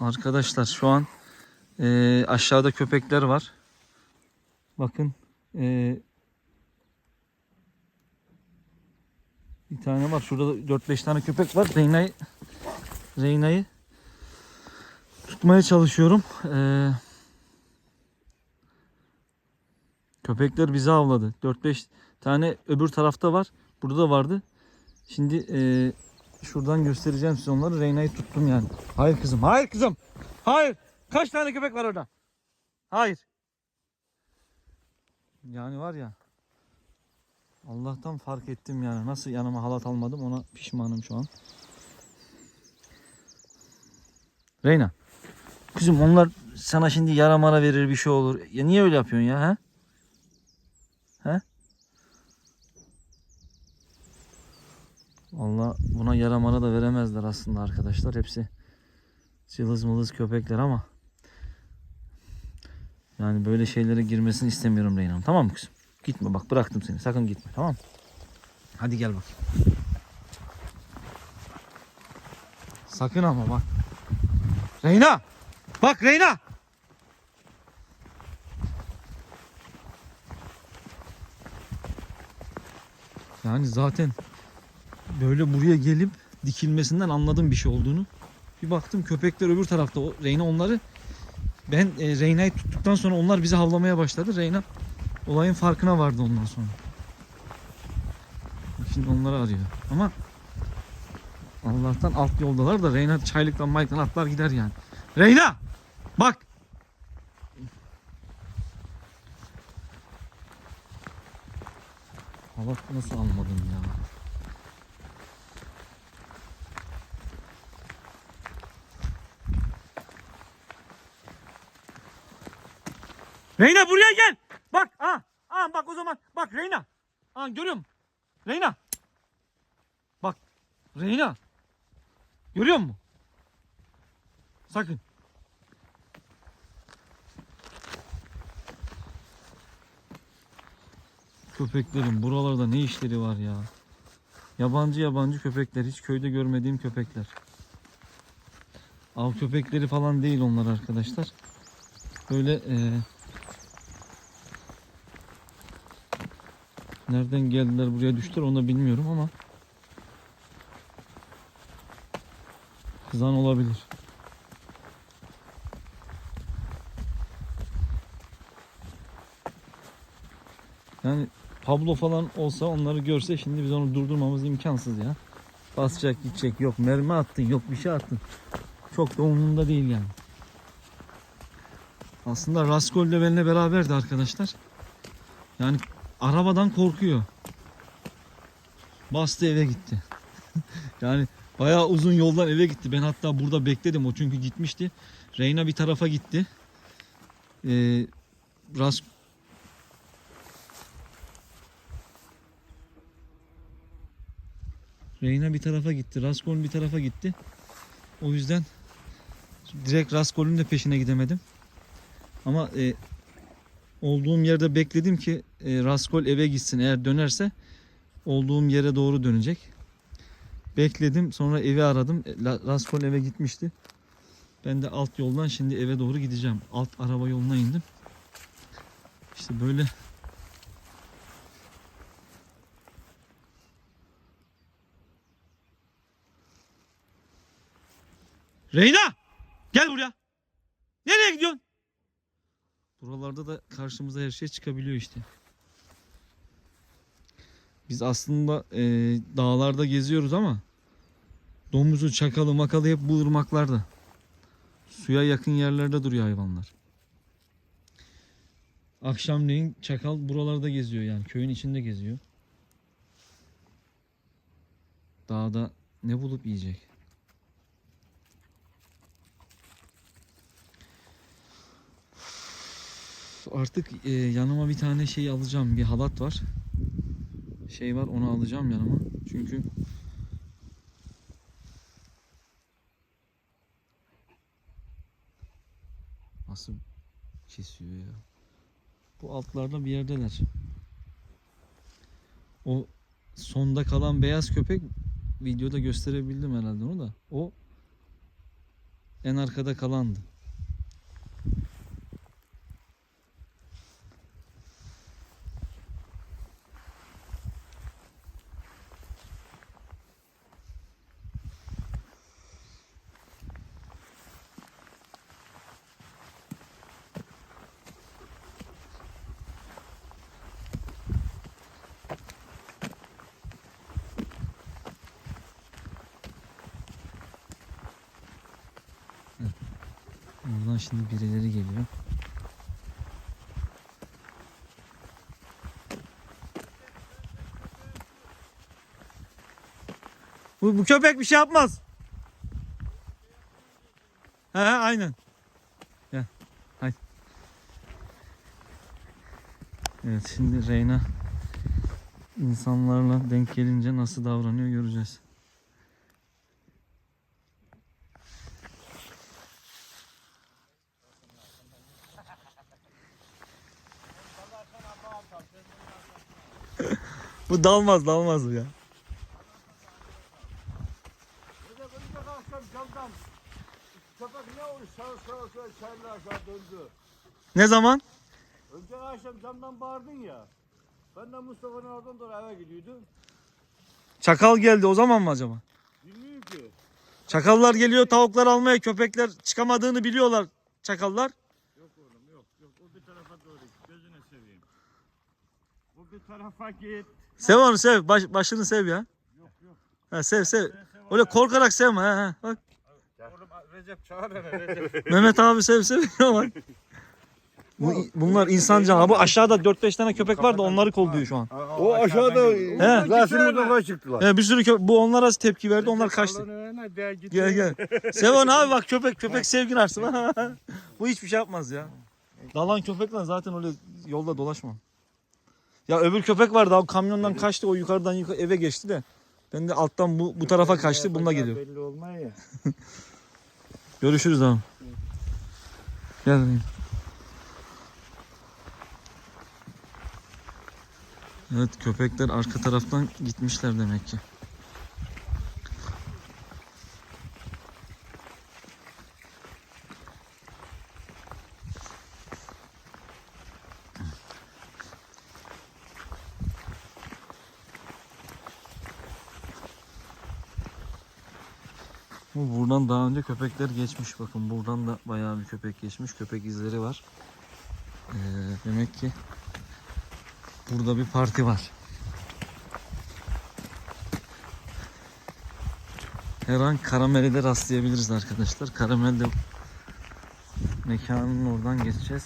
Arkadaşlar şu an e, aşağıda köpekler var. Bakın e, bir tane var. Şurada 4-5 tane köpek var. Reyna'yı Reyna'yı tutmaya çalışıyorum. E, köpekler bizi avladı. 4-5 tane öbür tarafta var. Burada da vardı. Şimdi e, şuradan göstereceğim size onları. Reyna'yı tuttum yani. Hayır kızım. Hayır kızım. Hayır. Kaç tane köpek var orada? Hayır. Yani var ya. Allah'tan fark ettim yani. Nasıl yanıma halat almadım ona pişmanım şu an. Reyna. Kızım onlar sana şimdi yara mara verir bir şey olur. Ya niye öyle yapıyorsun ya? He? He? Valla buna yara mara da veremezler aslında arkadaşlar. Hepsi cılız mılız köpekler ama yani böyle şeylere girmesini istemiyorum Reyna'm. Tamam mı kızım? Gitme bak bıraktım seni. Sakın gitme tamam mı? Hadi gel bak. Sakın ama bak. Reyna! Bak Reyna! Yani zaten böyle buraya gelip dikilmesinden anladım bir şey olduğunu. Bir baktım köpekler öbür tarafta. O Reyna onları ben e, Reyna'yı tuttuktan sonra onlar bizi havlamaya başladı. Reyna olayın farkına vardı ondan sonra. Şimdi onları arıyor. Ama Allah'tan alt yoldalar da Reyna çaylıktan maylıktan atlar gider yani. Reyna! Bak! Allah nasıl almadın ya? Reyna buraya gel. Bak ha. Ha bak o zaman. Bak Reyna. Ha görüyor musun? Reyna. Bak. Reyna. Görüyor musun? Sakın. Köpeklerin buralarda ne işleri var ya? Yabancı yabancı köpekler. Hiç köyde görmediğim köpekler. Av köpekleri falan değil onlar arkadaşlar. Böyle eee Nereden geldiler buraya düştüler onu da bilmiyorum ama Kızan olabilir. Yani Pablo falan olsa onları görse şimdi biz onu durdurmamız imkansız ya. Basacak gidecek yok mermi attın yok bir şey attın. Çok da umurunda değil yani. Aslında Raskol de benimle beraberdi arkadaşlar. Yani arabadan korkuyor. Bastı eve gitti. yani bayağı uzun yoldan eve gitti. Ben hatta burada bekledim o çünkü gitmişti. Reyna bir tarafa gitti. Ee, Ras Reyna bir tarafa gitti. Raskol'un bir tarafa gitti. O yüzden direkt Raskol'un da peşine gidemedim. Ama e, olduğum yerde bekledim ki e, Raskol eve gitsin. Eğer dönerse olduğum yere doğru dönecek. Bekledim. Sonra evi aradım. E, Raskol eve gitmişti. Ben de alt yoldan şimdi eve doğru gideceğim. Alt araba yoluna indim. İşte böyle Reyna! Gel buraya. Nereye gidiyorsun? Buralarda da karşımıza her şey çıkabiliyor işte. Biz aslında e, dağlarda geziyoruz ama domuzu, çakalı, makalı hep bu ırmaklarda. Suya yakın yerlerde duruyor hayvanlar. Akşamleyin çakal buralarda geziyor yani köyün içinde geziyor. Dağda ne bulup yiyecek? Artık e, yanıma bir tane şey alacağım. Bir halat var. Şey var onu alacağım yanıma. Çünkü Nasıl kesiyor ya? Bu altlarda bir yerdeler. O sonda kalan beyaz köpek videoda gösterebildim herhalde onu da. O en arkada kalandı. Oradan şimdi birileri geliyor. Bu, bu köpek bir şey yapmaz. He aynen. Gel. Haydi. Evet şimdi Reyna insanlarla denk gelince nasıl davranıyor göreceğiz. Bu dalmaz dalmaz bu ya. Ne zaman? Önceki akşam camdan bağırdın ya. Ben de Mustafa'nın oradan doğru eve gidiyordum. Çakal geldi o zaman mı acaba? Bilmiyorum ki. Çakallar geliyor tavuklar almaya köpekler çıkamadığını biliyorlar çakallar. Yok oğlum yok yok. O bir tarafa doğru git. Gözüne seveyim. O bir tarafa git. Sev onu sev baş, başını sev ya. Yok yok. Ha, sev sev. Öyle korkarak sevme ha, ha. Bak Oğlum Recep çağır hele Recep. Mehmet abi sev sev. Bak. Bu, bunlar insan Bu aşağıda 4-5 tane köpek var da onları kolluyor şu an. O aşağıda He. Rasim'e çıktılar. He, bir sürü köpek. Bu onlara tepki verdi onlar kaçtı. Gel gel. Sev onu abi bak köpek köpek sevgin arsın. Bu hiçbir şey yapmaz ya. Dalan köpekle zaten öyle yolda dolaşmam. Ya öbür köpek vardı abi kamyondan kaçtı o yukarıdan yukarı eve geçti de. Ben de alttan bu, bu tarafa kaçtı bununla geliyor. Belli olmaya ya. Görüşürüz abi. Gel. Evet köpekler arka taraftan gitmişler demek ki. Bu buradan daha önce köpekler geçmiş. Bakın buradan da bayağı bir köpek geçmiş. Köpek izleri var. Ee, demek ki burada bir parti var. Her an Karamel'e de rastlayabiliriz arkadaşlar. Karamel'de mekanın oradan geçeceğiz.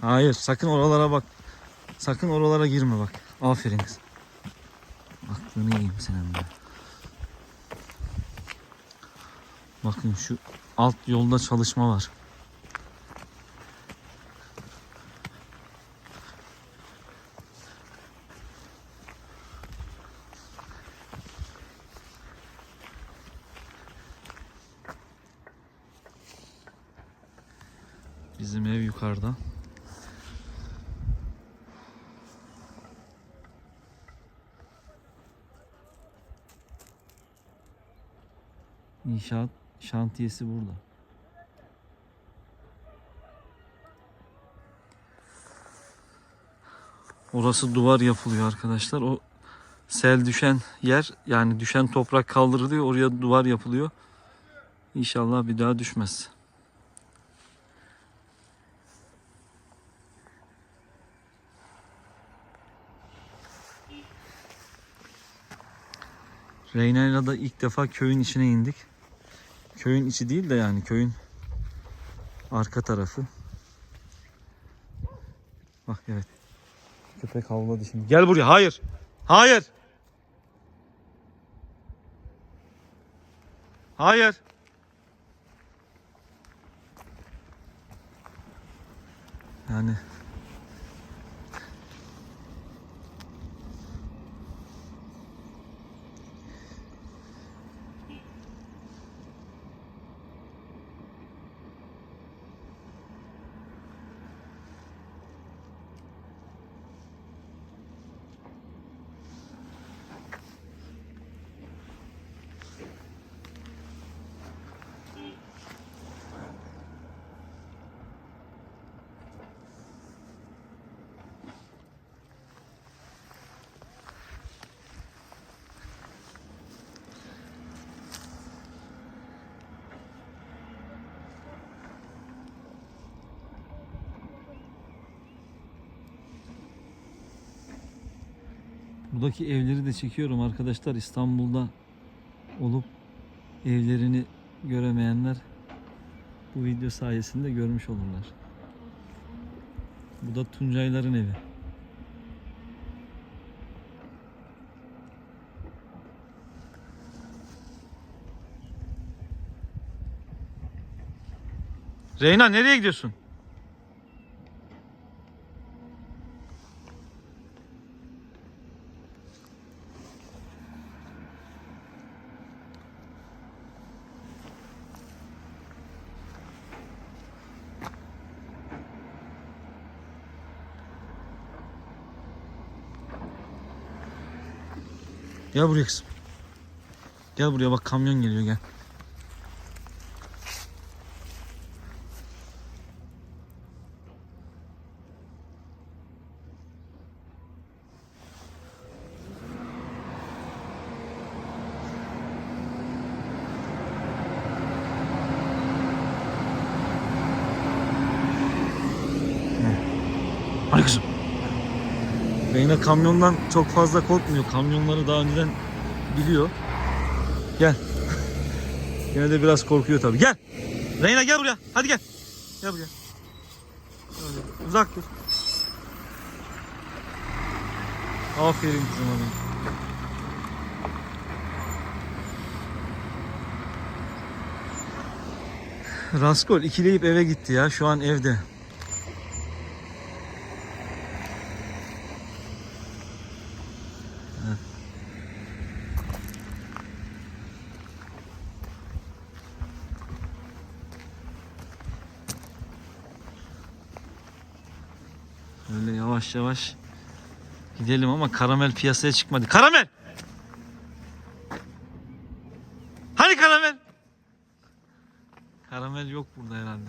Hayır sakın oralara bak. Sakın oralara girme bak. Aferin kız. Aklını yiyeyim senin de. Bakın şu alt yolda çalışma var. Bizim ev yukarıda. İnşaat şantiyesi burada. Orası duvar yapılıyor arkadaşlar. O sel düşen yer yani düşen toprak kaldırılıyor. Oraya duvar yapılıyor. İnşallah bir daha düşmez. Reyna'yla da ilk defa köyün içine indik. Köyün içi değil de yani köyün arka tarafı. Bak evet. Köpek havladı şimdi. Gel buraya. Hayır. Hayır. Hayır. Yani Buradaki evleri de çekiyorum arkadaşlar. İstanbul'da olup evlerini göremeyenler bu video sayesinde görmüş olurlar. Bu da Tuncayların evi. Reyna nereye gidiyorsun? Gel buraya kızım. Gel buraya bak kamyon geliyor gel. Hadi kızım. Reyna kamyondan çok fazla korkmuyor. Kamyonları daha önceden biliyor. Gel. Yine de biraz korkuyor tabii. Gel. Reyna gel buraya. Hadi gel. Gel buraya. Öyle. Uzak dur. Aferin kızım benim. Raskol ikileyip eve gitti ya. Şu an evde. Öyle yavaş gidelim ama karamel piyasaya çıkmadı. Karamel! Hani karamel? Karamel yok burada herhalde.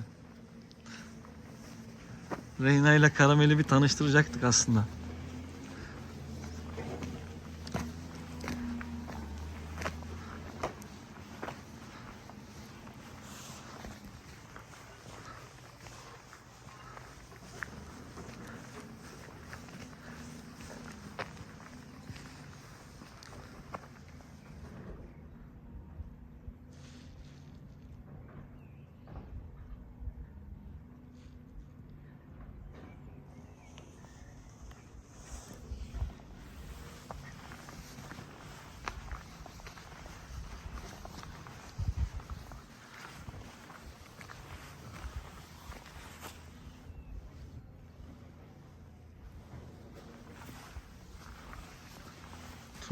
Reyna ile karameli bir tanıştıracaktık aslında.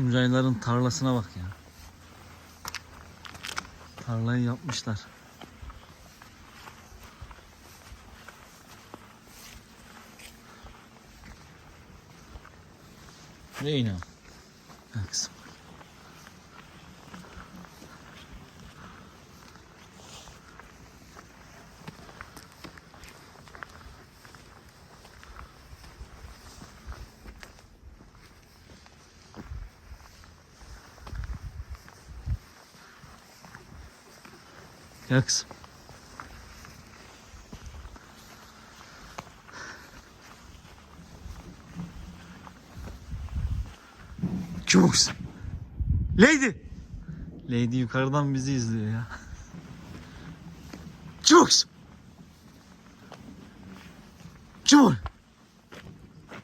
Tuncayların tarlasına bak ya. Tarlayı yapmışlar. Reyna. Gel kızım. Gel kızım. Kim o kızım? Lady. Lady yukarıdan bizi izliyor ya. Kim o kızım? Kim o?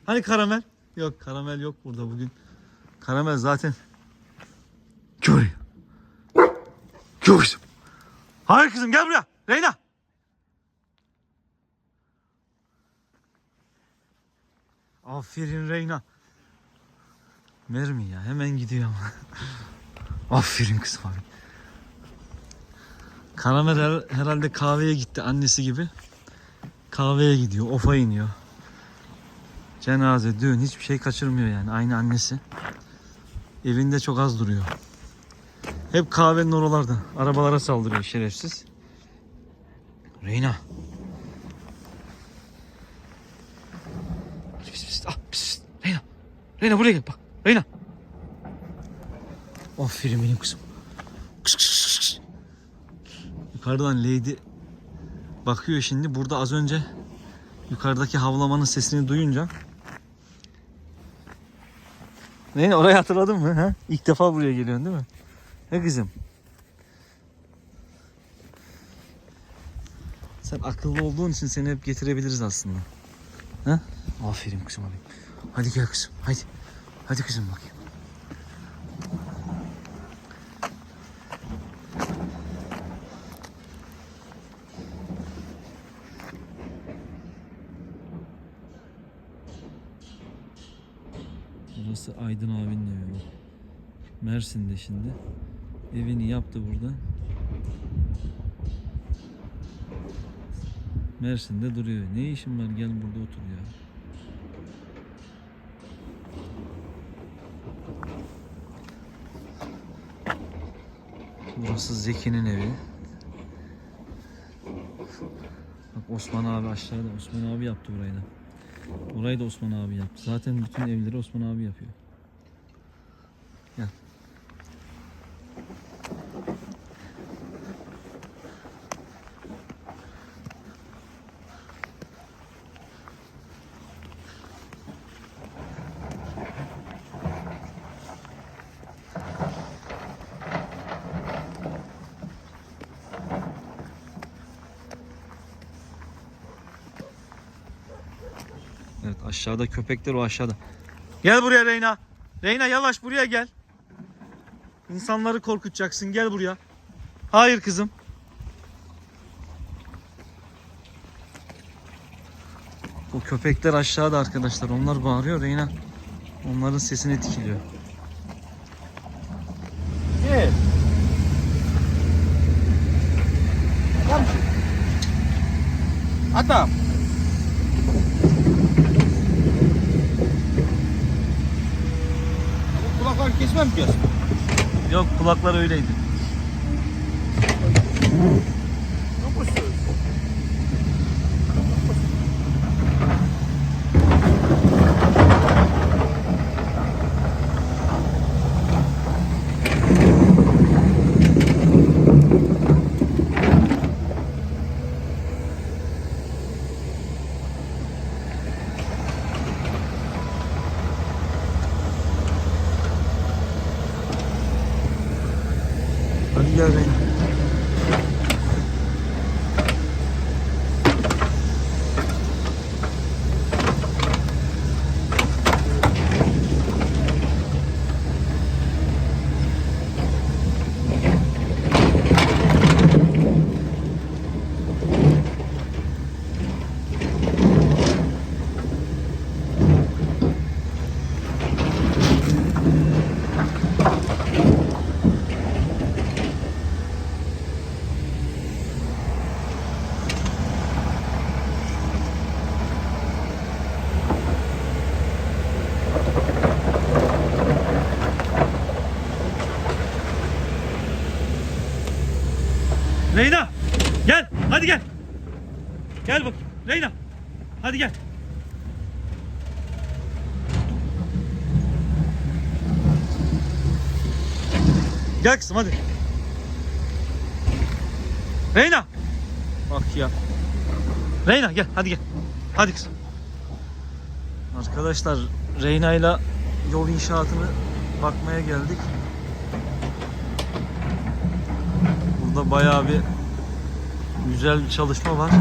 Hani karamel? Yok karamel yok burada bugün. Karamel zaten. Kim oraya? Kim o kızım? Hayır kızım gel buraya. Reyna. Aferin Reyna. Mermi ya hemen gidiyor ama. Aferin kızım abi. Karamel her- herhalde kahveye gitti annesi gibi. Kahveye gidiyor, ofa iniyor. Cenaze, düğün hiçbir şey kaçırmıyor yani aynı annesi. Evinde çok az duruyor. Hep kahvenin oralarda. Arabalara saldırıyor şerefsiz. Reyna. Pis, pis, pis. Ah, pis, pis. Reyna. Reyna buraya gel bak. Reyna. Aferin benim kızım. Kıs, kıs, kıs. Yukarıdan Lady bakıyor şimdi. Burada az önce yukarıdaki havlamanın sesini duyunca Ne orayı hatırladın mı? Ha? İlk defa buraya geliyorsun değil mi? He kızım. Sen akıllı olduğun için seni hep getirebiliriz aslında. Ha? Aferin kızım abi. Hadi gel kızım. Hadi. Hadi kızım bakayım. Mersin'de şimdi. Evini yaptı burada. Mersin'de duruyor. Ne işin var gel burada otur ya. Burası Zeki'nin evi. Bak Osman abi aşağıda. Osman abi yaptı burayı da. Burayı da Osman abi yaptı. Zaten bütün evleri Osman abi yapıyor. Gel. Evet aşağıda köpekler o aşağıda. Gel buraya Reyna. Reyna yavaş buraya gel. İnsanları korkutacaksın gel buraya. Hayır kızım. O köpekler aşağıda arkadaşlar. Onlar bağırıyor Reyna. Onların sesini. Gel. Komşu. Adam. Kesmem ki. Yok kulaklar öyleydi. Namussuz. Hadi gel Reyna. Reyna gel hadi gel. Gel bak Reyna. Hadi gel. Gel kızım hadi. Reyna. Bak ya. Reyna gel hadi gel. Hadi kızım. Arkadaşlar Reyna ile yol inşaatını bakmaya geldik. Burada bayağı bir güzel bir çalışma var.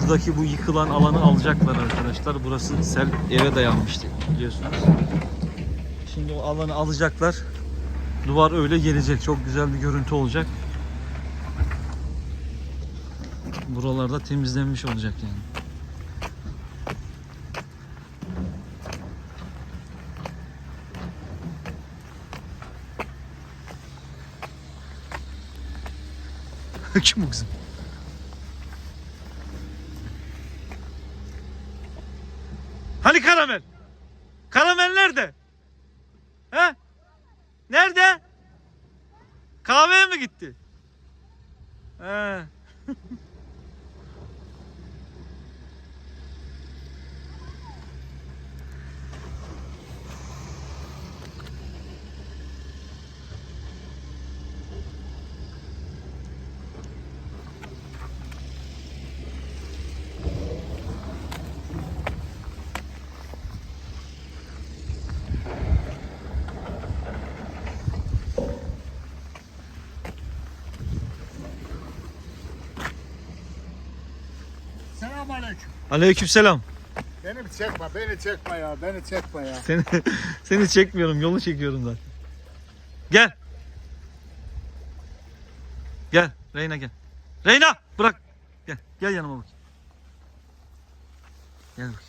Buradaki bu yıkılan alanı alacaklar arkadaşlar. Burası sel eve dayanmıştı biliyorsunuz. Alanı alacaklar. Duvar öyle gelecek. Çok güzel bir görüntü olacak. Buralarda temizlenmiş olacak yani. Kim bu kızım? Hani karamel? Karamel nerede? He? Nerede? Kahveye mi gitti? He. Selamun aleyküm. Aleykümselam. Beni çekme, beni çekme ya, beni çekme ya. Seni seni çekmiyorum, yolu çekiyorum zaten. Gel. Gel, Reyna gel. Reyna, bırak. Gel, gel yanıma bak. Gel bak.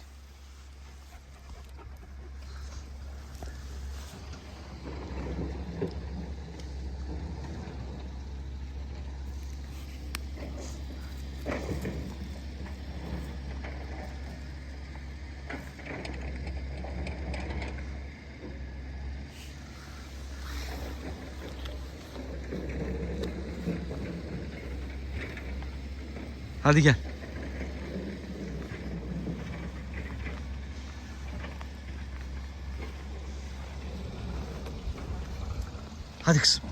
Hadi gel. Hadi kızım.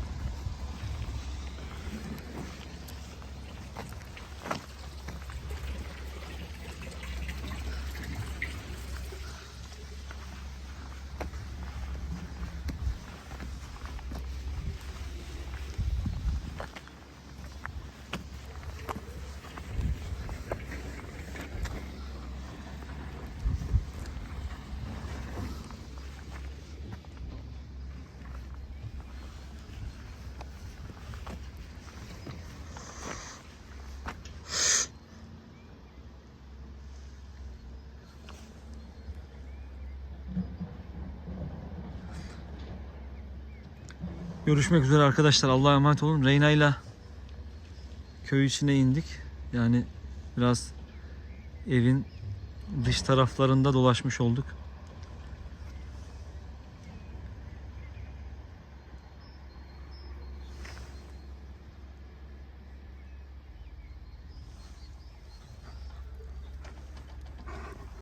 Görüşmek üzere arkadaşlar. Allah'a emanet olun. Reyna ile köy içine indik. Yani biraz evin dış taraflarında dolaşmış olduk.